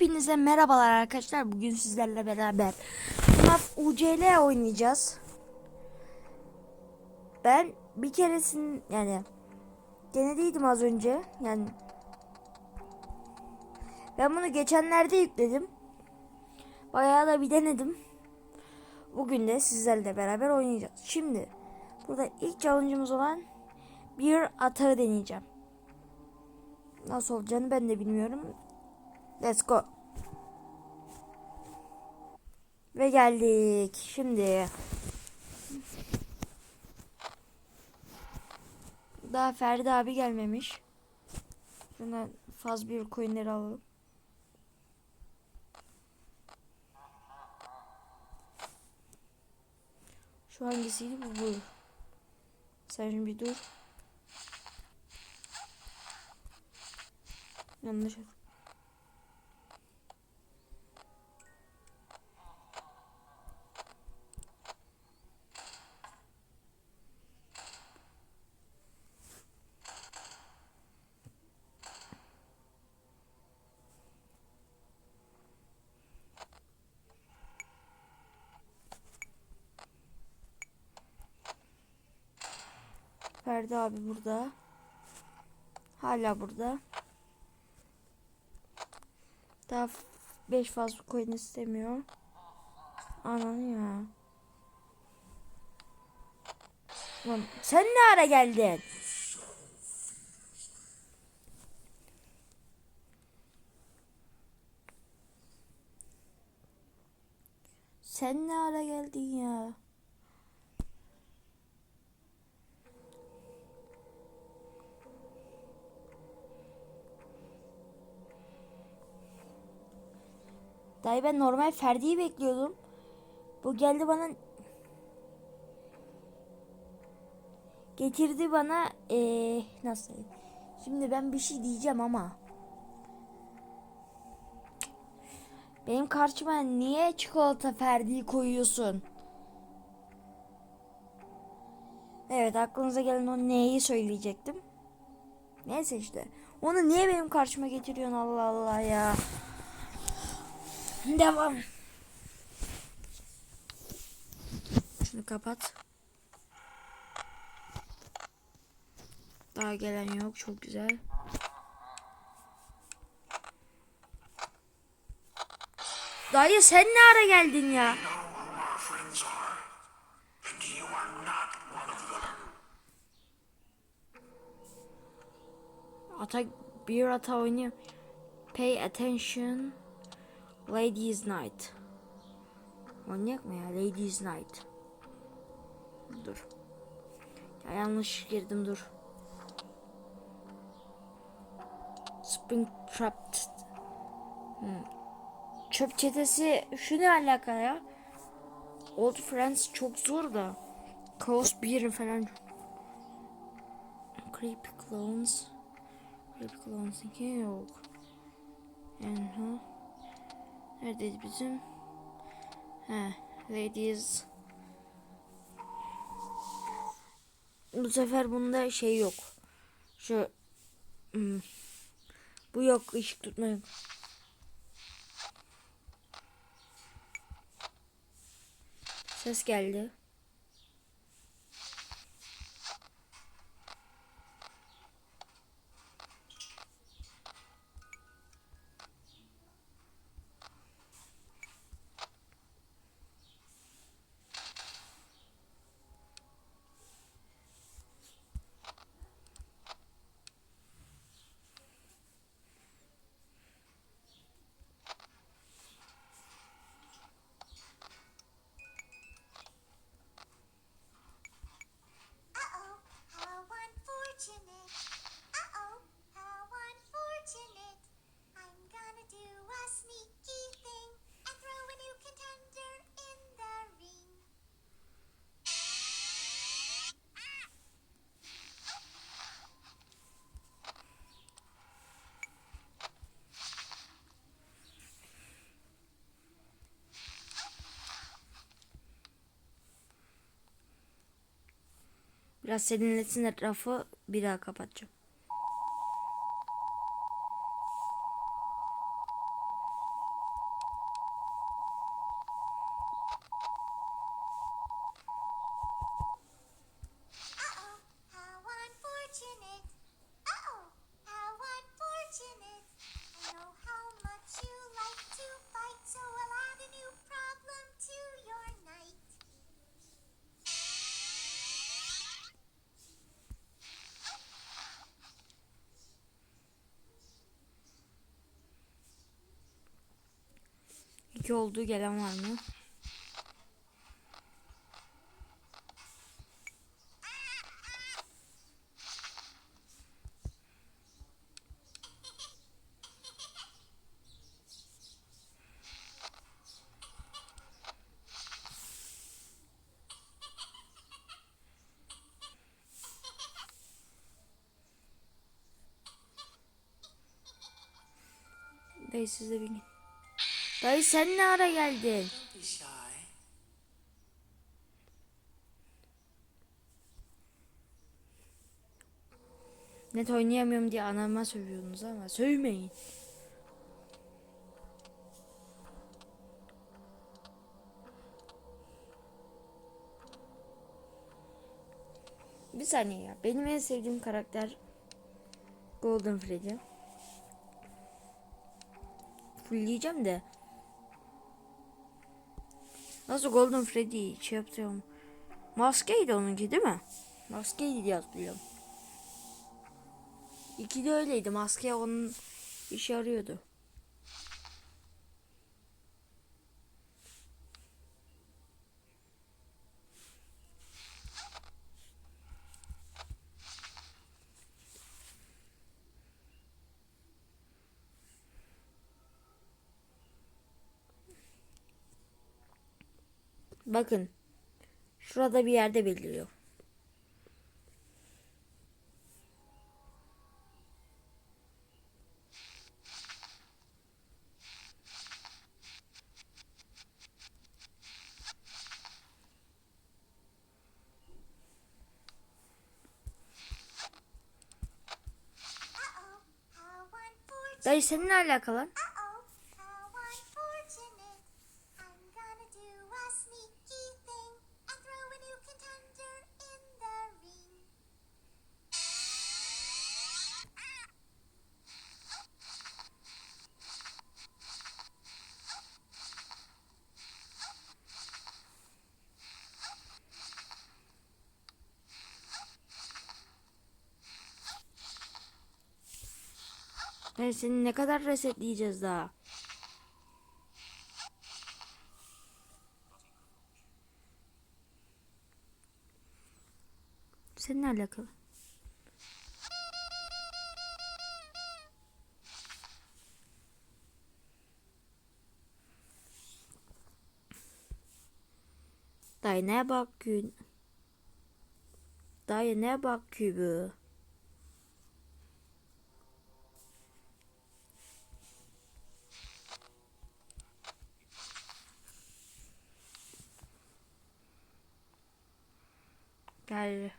Hepinize merhabalar arkadaşlar. Bugün sizlerle beraber FNAF UCL oynayacağız. Ben bir keresin yani denediydim az önce. Yani ben bunu geçenlerde yükledim. Bayağı da bir denedim. Bugün de sizlerle beraber oynayacağız. Şimdi burada ilk challenge'ımız olan bir atağı deneyeceğim. Nasıl olacağını ben de bilmiyorum. Let's go. Ve geldik. Şimdi daha Ferdi abi gelmemiş. Şuradan faz bir coinleri alalım. Şu hangisiydi bu? Bu. Sen şimdi bir dur. Yanlış. Ferdi abi burada. Hala burada. Daha 5 fazla coin istemiyor. Ananı ya. Lan sen ne ara geldin? Sen ne ara geldin ya? Dayı ben normal Ferdi'yi bekliyordum. Bu geldi bana getirdi bana ee, nasıl? Şimdi ben bir şey diyeceğim ama benim karşıma niye çikolata Ferdi'yi koyuyorsun? Evet aklınıza gelen o neyi söyleyecektim. Neyse işte. Onu niye benim karşıma getiriyorsun Allah Allah ya. Devam. Şunu kapat. Daha gelen yok. Çok güzel. Dayı sen ne ara geldin ya? Ata bir ata oynuyor. Pay attention. Ladies Night. Manyak mı ya? Ladies Night. Dur. Ya yanlış girdim dur. Spring Trapped. Hmm. Çöp çetesi şu ne alaka ya? Old Friends çok zor da. Chaos 1 falan. Creepy Clones. Creepy Clones 2 yok. Yani ha. Neredeydi bizim? He, ladies. Bu sefer bunda şey yok. Şu hmm, bu yok ışık tutma yok. Ses geldi. Biraz serinletsin etrafı bir daha kapatacağım. İki olduğu gelen var mı? Dayı siz de bilin. Dayı sen ne ara geldin? Net oynayamıyorum diye anama sövüyorsunuz ama sövmeyin. Bir saniye ya. Benim en sevdiğim karakter Golden Freddy. Fullleyeceğim de. Nasıl Golden Freddy şey yapıyorum. Maskeydi onunki değil mi? Maskeydi diye hatırlıyorum. İki de öyleydi. Maske onun işe yarıyordu. Bakın. Şurada bir yerde beliriyor. Dayı seninle alakalı. Dayı seni ne kadar resetleyeceğiz daha? Seninle alakalı. Dayı ne bakıyorsun? Dayı ne bakıyor bu? Gel.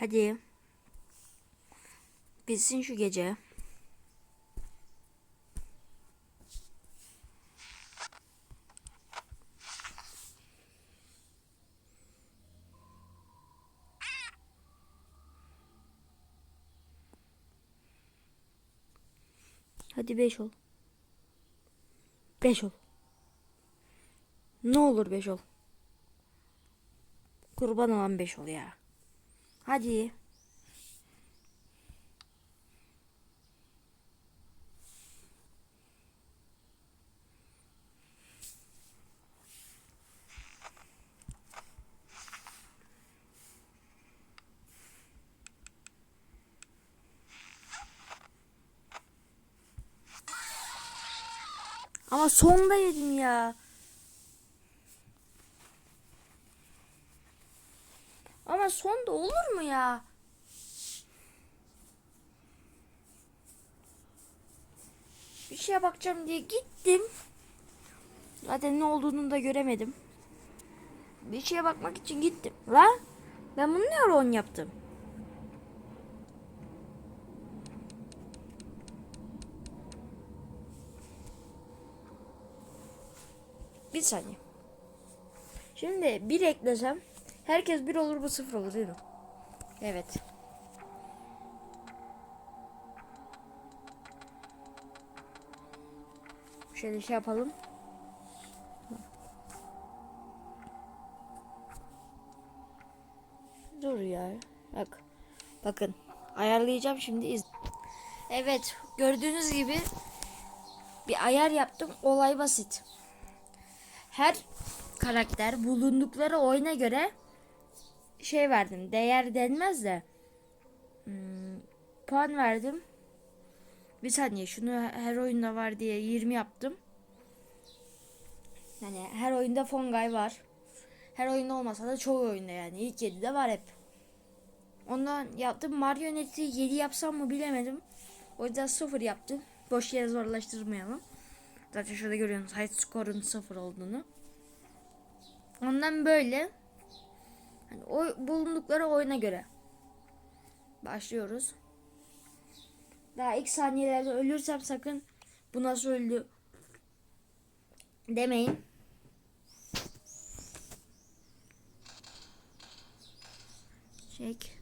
Hadi. Bitsin şu gece. Hadi beş ol. Beş ol. Ne olur beş ol. Kurban olan beş ol ya. Hadi. Ama sonda yedim ya. Sonda olur mu ya? şeye bakacağım diye gittim. Zaten ne olduğunu da göremedim. Bir şeye bakmak için gittim. La ben bunu ne ara on yaptım? Bir saniye. Şimdi bir eklesem herkes bir olur bu sıfır olur değil mi? Evet. Şöyle şey yapalım. Dur ya. Bak. Bakın. Ayarlayacağım şimdi. iz- Evet. Gördüğünüz gibi bir ayar yaptım. Olay basit. Her karakter bulundukları oyuna göre şey verdim. Değer denmez de hmm, puan verdim. Bir saniye şunu her oyunda var diye 20 yaptım. Yani her oyunda Fongay var. Her oyunda olmasa da çoğu oyunda yani. İlk 7'de var hep. Ondan yaptım. Marionet'i 7 yapsam mı bilemedim. O yüzden 0 yaptım. Boş yere zorlaştırmayalım. Zaten şurada görüyorsunuz high score'un 0 olduğunu. Ondan böyle hani o bulundukları oyuna göre başlıyoruz. Daha ilk saniyelerde ölürsem sakın bu nasıl öldü demeyin. Çek.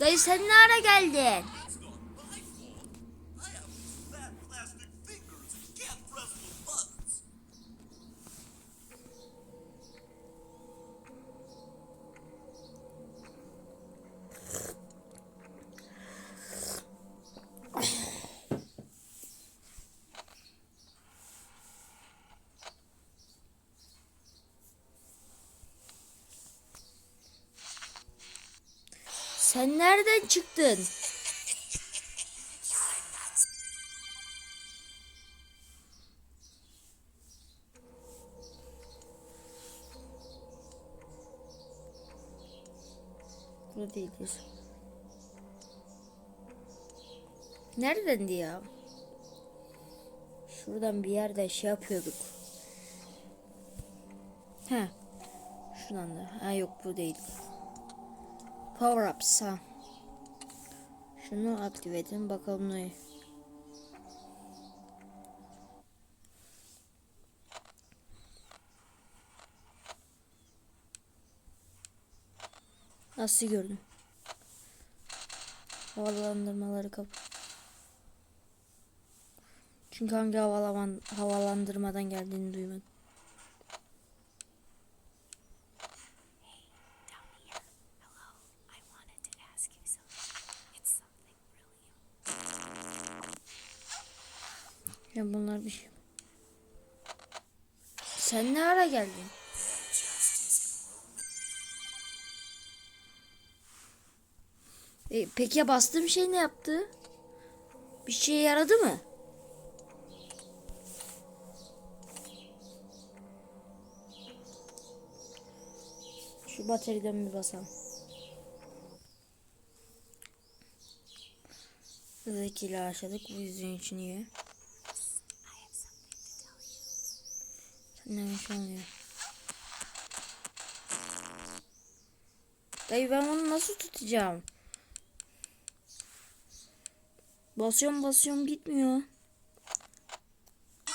Dayı sen ne ara geldin? Çıktın? Burada değiliz. Neredendi ya? Şuradan bir yerde şey yapıyorduk. He. Şuradan da. Ha yok bu değil. Power ups ha. Şunu aktive edin bakalım ne. Nasıl gördüm? Havalandırmaları kap. Çünkü hangi havalandırmadan geldiğini duymadım. Ne ara geldin? E, peki ya bastığım şey ne yaptı? Bir şey yaradı mı? Şu bataryeden bir basalım. Zekiyle aşağıdık bu yüzün için iyi. Şey olmuyor. Dayı ben onu nasıl tutacağım? Basıyorum basıyorum gitmiyor.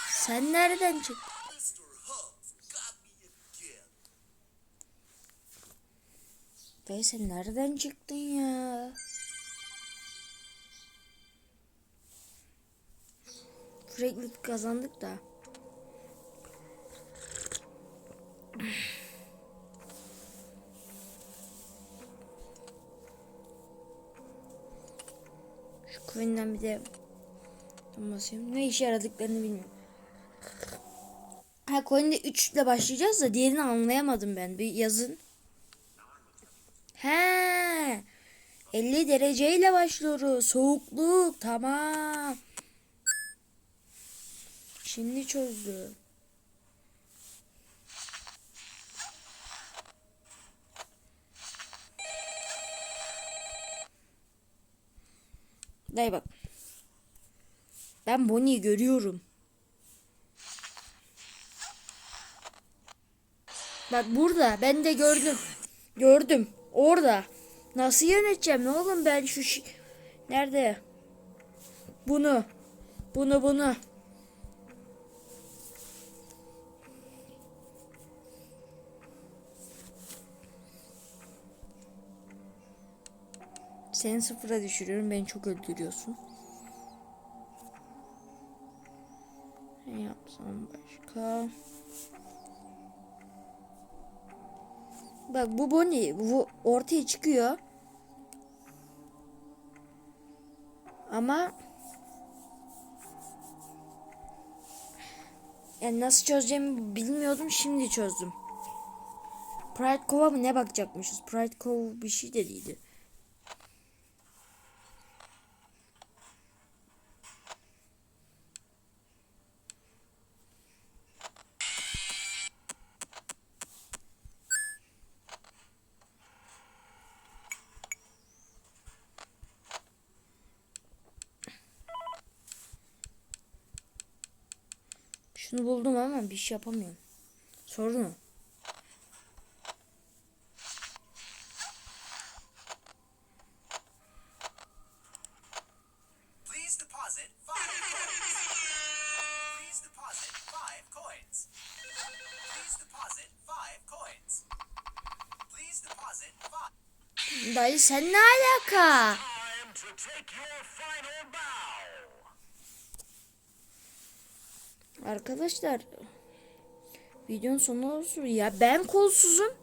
Sen nereden çıktın? Dayı sen nereden çıktın ya? Sürekli kazandık da. Şu coin'den bir de basayım. Ne işe yaradıklarını bilmiyorum. Ha coin'de 3 ile başlayacağız da diğerini anlayamadım ben. Bir yazın. He. 50 dereceyle başlıyoruz. Soğukluk. Tamam. Şimdi çözdüm. Dayı bak. Ben Bonnie'yi görüyorum. Bak burada ben de gördüm. Gördüm. Orada. Nasıl yöneteceğim ne oğlum ben şu şi- Nerede? Bunu. Bunu bunu. Seni sıfıra düşürüyorum. Beni çok öldürüyorsun. Ne yapsam başka? Bak bu Bonnie bu ortaya çıkıyor. Ama yani nasıl çözeceğimi bilmiyordum. Şimdi çözdüm. Pride Cove'a mı ne bakacakmışız? Pride Cove bir şey dediydi. Şunu buldum ama bir şey yapamıyorum. Sorun o. Please deposit five coins. Please deposit five coins. Please deposit five coins. Please deposit five. Dayı sen ne alaka? Arkadaşlar videonun sonu olsun ya ben kolsuzum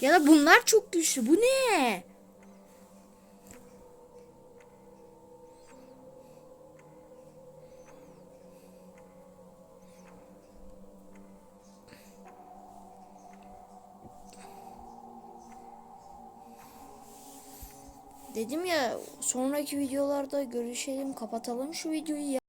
ya da bunlar çok güçlü bu ne? Dedim ya sonraki videolarda görüşelim kapatalım şu videoyu ya.